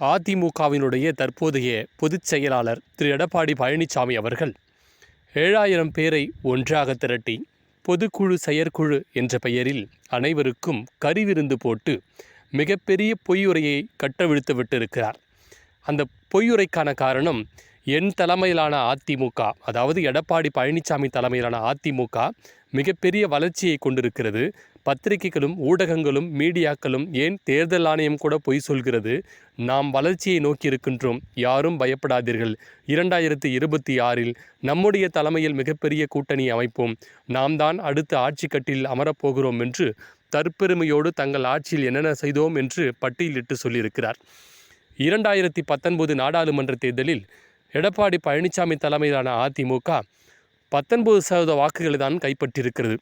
அதிமுகவினுடைய தற்போதைய பொதுச் செயலாளர் திரு. எடப்பாடி பழனிசாமி அவர்கள் ஏழாயிரம் பேரை ஒன்றாக திரட்டி பொதுக்குழு செயற்குழு என்ற பெயரில் அனைவருக்கும் கறிவிருந்து போட்டு மிகப்பெரிய பொய்யுரையை கட்டவிழ்த்து விட்டிருக்கிறார். அந்த பொய்யுரைக்கான காரணம் என் தலைமையிலான அதிமுக அதாவது எடப்பாடி பழனிசாமி தலைமையிலான அதிமுக மிகப்பெரிய வளர்ச்சியை கொண்டிருக்கிறது. பத்திரிகைகளும் ஊடகங்களும் மீடியாக்களும் ஏன் தேர்தல் ஆணையம் கூட பொய் சொல்கிறது? நாம் வளர்ச்சியை நோக்கி இருக்கின்றோம். யாரும் பயப்படாதீர்கள். இரண்டாயிரத்தி இருபத்தி ஆறில் நம்முடைய தலைமையில் மிகப்பெரிய கூட்டணி அமைப்போம். நாம் தான் அடுத்த ஆட்சி கட்டில் அமரப்போகிறோம் என்று தற்பெருமையோடு தங்கள் ஆட்சியில் என்னென்ன செய்தோம் என்று பட்டியலிட்டு சொல்லியிருக்கிறார். இரண்டாயிரத்தி பத்தொன்பது நாடாளுமன்ற தேர்தலில் எடப்பாடி பழனிசாமி தலைமையிலான அதிமுக பத்தொன்பது சதவீத வாக்குகளை தான் கைப்பற்றியிருக்கிறது.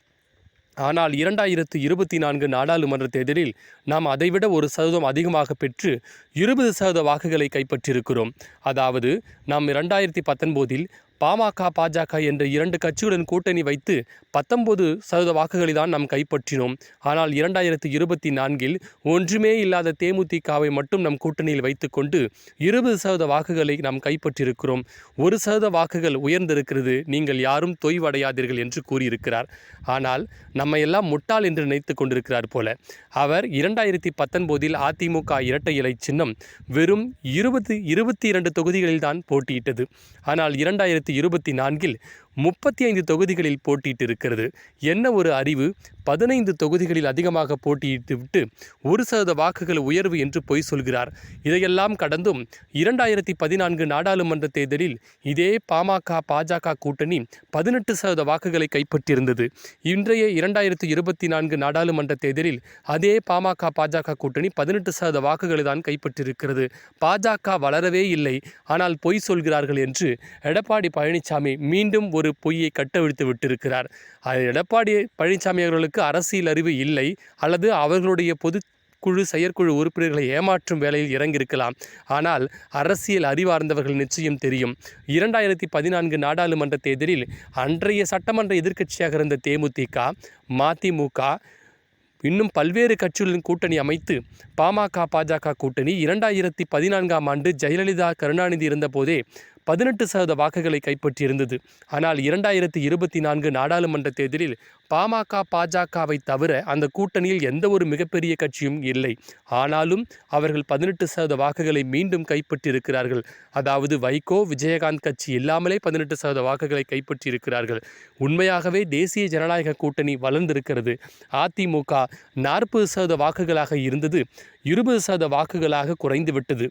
ஆனால் இரண்டாயிரத்து இருபத்தி நான்கு நாடாளுமன்ற தேர்தலில் நாம் அதைவிட ஒரு சதவீதம் அதிகமாக பெற்று இருபது சதவீத வாக்குகளை கைப்பற்றியிருக்கிறோம். அதாவது நாம் இரண்டாயிரத்தி பத்தொன்பதில் பாமக பாஜக என்ற இரண்டு கட்சியுடன் கூட்டணி வைத்து பத்தொன்பது சதவீத வாக்குகளை தான் நாம் கைப்பற்றினோம். ஆனால் இரண்டாயிரத்தி இருபத்தி நான்கில் ஒன்றுமே இல்லாத தேமுதிகவை மட்டும் நம் கூட்டணியில் வைத்துக்கொண்டு இருபது சதவீத வாக்குகளை நாம் கைப்பற்றியிருக்கிறோம். ஒரு சதவீத வாக்குகள் உயர்ந்திருக்கிறது. நீங்கள் யாரும் தொய்வடையாதீர்கள் என்று கூறியிருக்கிறார். ஆனால் நம்ம எல்லாம் முட்டாள் என்று நினைத்து கொண்டிருக்கிறார் போல. அவர் இரண்டாயிரத்தி பத்தொன்பதில் அதிமுக இரட்டை இலை சின்னம் வெறும் இருபது இருபத்தி இரண்டு தொகுதிகளில் தான் போட்டியிட்டது. ஆனால் இரண்டாயிரத்தி இருபத்தி நான்கில் முப்பத்தி ஐந்து தொகுதிகளில் போட்டியிட்டு இருக்கிறது என்ன ஒரு அறிவு? பதினைந்து தொகுதிகளில் அதிகமாக போட்டியிட்டு விட்டு ஒரு சதவீத வாக்குகள் உயர்வு என்று பொய் சொல்கிறார். இதையெல்லாம் கடந்தும் இரண்டாயிரத்தி பதினான்கு நாடாளுமன்ற தேர்தலில் இதே பாமக பாஜக கூட்டணி பதினெட்டு சதவீத வாக்குகளை கைப்பற்றியிருந்தது. இன்றைய இரண்டாயிரத்தி இருபத்தி நான்கு நாடாளுமன்ற தேர்தலில் அதே பாமக பாஜக கூட்டணி பதினெட்டு சதவீத வாக்குகளை தான் கைப்பற்றியிருக்கிறது. பாஜக வளரவே இல்லை. ஆனால் பொய் சொல்கிறார்கள் என்று எடப்பாடி பழனிசாமி மீண்டும் ஒரு பொய்யை கட்டவிழ்த்து விட்டிருக்கிறார். எடப்பாடி பழனிசாமி அவர்களுக்கு அரசியல் அறிவு இல்லை. அல்லது அவர்களுடைய பொது குழு செயற்குழு உறுப்பினர்களை ஏமாற்றும் வேலையில் இறங்கியிருக்கலாம். ஆனால் அரசியல் அறிவார்ந்தவர்கள் நிச்சயம் தெரியும். இரண்டாயிரத்தி பதினான்கு நாடாளுமன்ற தேர்தலில் அன்றைய சட்டமன்ற எதிர்க்கட்சியாக இருந்த தேமுதிக மதிமுக இன்னும் பல்வேறு கட்சிகளின் கூட்டணி அமைத்து பாமக பாஜக கூட்டணி இரண்டாயிரத்தி பதினான்காம் ஆண்டு ஜெயலலிதா கருணாநிதி இருந்தபோதே பதினெட்டு சதவீத வாக்குகளை கைப்பற்றியிருந்தது. ஆனால் இரண்டாயிரத்தி இருபத்தி நான்கு நாடாளுமன்ற தேர்தலில் பாமக பாஜகவை தவிர அந்த கூட்டணியில் எந்த ஒரு மிகப்பெரிய கட்சியும் இல்லை. ஆனாலும் அவர்கள் பதினெட்டு சதவீத வாக்குகளை மீண்டும் கைப்பற்றியிருக்கிறார்கள். அதாவது வைகோ விஜயகாந்த் கட்சி இல்லாமலே பதினெட்டு சதவீத வாக்குகளை கைப்பற்றியிருக்கிறார்கள். உண்மையாகவே தேசிய ஜனநாயக கூட்டணி வளர்ந்திருக்கிறது. அதிமுக நாற்பது சதவீத வாக்குகளாக இருந்தது. இருபது சதவீத வாக்குகளாக குறைந்து விட்டது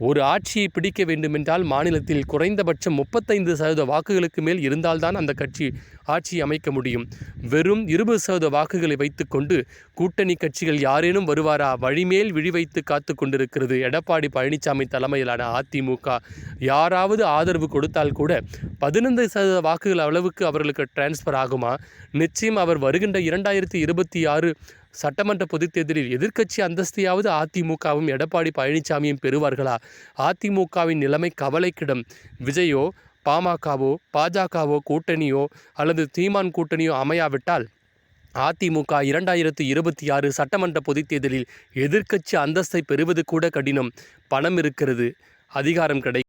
ஒரு ஆட்சியை பிடிக்க வேண்டுமென்றால் மாநிலத்தில் குறைந்தபட்சம் முப்பத்தைந்து சதவீத வாக்குகளுக்கு மேல் இருந்தால்தான் அந்த கட்சி ஆட்சி அமைக்க முடியும். வெறும் இருபது சதவீத வாக்குகளை வைத்துக்கொண்டு கூட்டணி கட்சிகள் யாரேனும் வருவாரா? வழிமேல் விழி வைத்து காத்து கொண்டிருக்கிறது எடப்பாடி பழனிசாமி தலைமையிலான அதிமுக. யாராவது ஆதரவு கொடுத்தால் கூட பதினைந்து சதவீத வாக்குகள் அளவுக்கு அவர்களுக்கு டிரான்ஸ்ஃபர் ஆகுமா? நிச்சயம் அவர் வருகின்ற இரண்டாயிரத்தி இருபத்தி ஆறு சட்டமன்ற பொதுத் தேர்தலில் எதிர்க்கட்சி அந்தஸ்தையாவது அதிமுகவும் எடப்பாடி பழனிசாமியும் பெறுவார்களா? அதிமுகவின் நிலைமை கவலைக்கிடம். விஜயோ பாமகவோ பாஜகவோ கூட்டணியோ அல்லது தீமான் கூட்டணியோ அமையாவிட்டால் அதிமுக இரண்டாயிரத்து இருபத்தி ஆறு சட்டமன்ற பொதுத் தேர்தலில் எதிர்க்கட்சி அந்தஸ்தை பெறுவது கூட கடினம். பணம் இருக்கிறது. அதிகாரம் கிடை